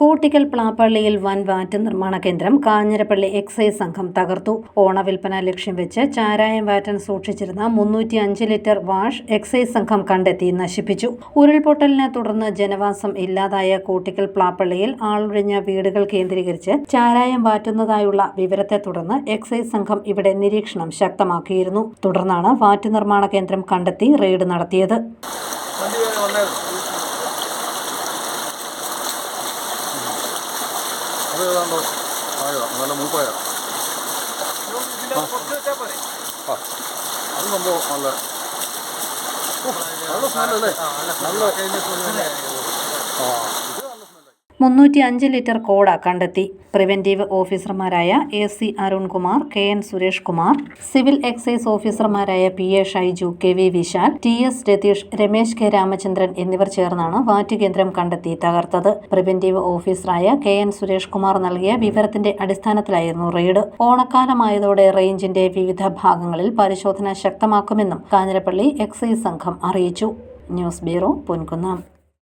കൂട്ടിക്കൽ പ്ലാപ്പള്ളിയിൽ വൻ വാറ്റ് നിർമ്മാണ കേന്ദ്രം കാഞ്ഞിരപ്പള്ളി എക്സൈസ് സംഘം തകർത്തു. ഓണവിൽപ്പന ലക്ഷ്യം വെച്ച് ചാരായം വാറ്റൻ സൂക്ഷിച്ചിരുന്ന മുന്നൂറ്റി അഞ്ച് ലിറ്റർ വാഷ് എക്സൈസ് സംഘം കണ്ടെത്തി നശിപ്പിച്ചു. ഉരുൾപൊട്ടലിനെ തുടർന്ന് ജനവാസം ഇല്ലാതായ കൂട്ടിക്കൽ പ്ലാപ്പള്ളിയിൽ ആളൊഴിഞ്ഞ വീടുകൾ കേന്ദ്രീകരിച്ച് ചാരായം വാറ്റുന്നതായുള്ള വിവരത്തെ തുടർന്ന് എക്സൈസ് സംഘം ഇവിടെ നിരീക്ഷണം ശക്തമാക്കിയിരുന്നു. തുടർന്നാണ് വാറ്റ് നിർമ്മാണ കേന്ദ്രം കണ്ടെത്തി റെയ്ഡ് നടത്തിയത്. അത് ഏതാണ്ടോ ആയതാ നല്ല മൂപ്പായ? ആ. അത് സംഭവം നല്ല നല്ല സ്മെല്ലല്ലേ നല്ല ആ. മുന്നൂറ്റി അഞ്ച് ലിറ്റർ കോട കണ്ടെത്തി. പ്രിവെന്റീവ് ഓഫീസർമാരായ A C Arunkumar K N Suresh Kumar civil excise ഓഫീസർമാരായ P A Shaiju K V Vishal T S Ratheesh Ramesh K Ramachandran എന്നിവർ ചേർന്നാണ് വാറ്റ് കേന്ദ്രം കണ്ടെത്തി തകർത്തത്. പ്രിവെന്റീവ് ഓഫീസറായ കെ എൻ സുരേഷ് കുമാർ നൽകിയ വിവരത്തിന്റെ അടിസ്ഥാനത്തിലായിരുന്നു റെയ്ഡ്. ഓണക്കാലമായതോടെ റേഞ്ചിന്റെ വിവിധ ഭാഗങ്ങളിൽ പരിശോധന ശക്തമാക്കുമെന്നും കാഞ്ഞിരപ്പള്ളി എക്സൈസ് സംഘം അറിയിച്ചു. News bureau Ponkunnam.